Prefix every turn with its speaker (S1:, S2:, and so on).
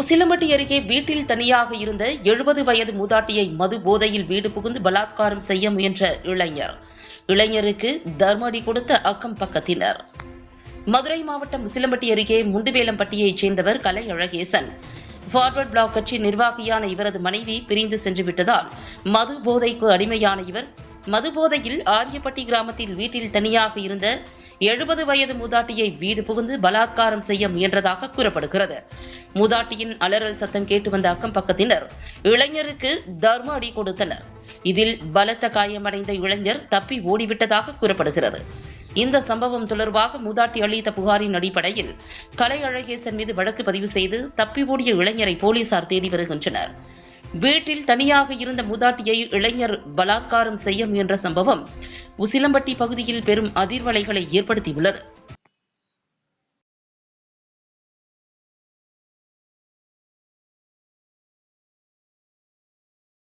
S1: உசிலம்பட்டி அருகே வீட்டில் தனியாக இருந்த எழுபது வயது மூதாட்டியை மது போதையில் வீடு புகுந்து பலாத்காரம் செய்ய முயன்ற இளைஞர். இளைஞருக்கு தர்மடி கொடுத்த அக்கம் பக்கத்தினர். மதுரை மாவட்டம் உசிலம்பட்டி அருகே முண்டுவேலம்பட்டியைச் சேர்ந்தவர் கலை அழகேசன். ஃபார்வர்ட் பிளாக் கட்சி நிர்வாகியான இவரது மனைவி பிரிந்து சென்று விட்டதால் மது போதைக்கு அடிமையான இவர். மது போதையில் ஆரியப்பட்டி கிராமத்தில் வீட்டில் தனியாக இருந்த எழுபது வயது மூதாட்டியை வீடு புகுந்து பலாத்காரம் செய்ய முயன்றதாக கூறப்படுகிறது. மூதாட்டியின் அலறல் சத்தம் கேட்டு வந்த அக்கம் பக்கத்தினர் இளைஞருக்கு தர்ம அடி கொடுத்தனர். இதில் பலத்த காயமடைந்த இளைஞர் தப்பி ஓடிவிட்டதாக கூறப்படுகிறது. இந்த சம்பவம் தொடர்பாக மூதாட்டி அளித்த புகாரின் அடிப்படையில் கலை அழகேசன் மீது வழக்கு பதிவு செய்து தப்பி ஓடிய இளைஞரை போலீசார் தேடி வருகின்றனர். வீட்டில் தனியாக இருந்த மூதாட்டியை இளைஞர் பலாத்காரம் செய்ய முயன்ற சம்பவம் உசிலம்பட்டி பகுதியில் பெரும் அதிர்வலைகளை ஏற்படுத்தியுள்ளது.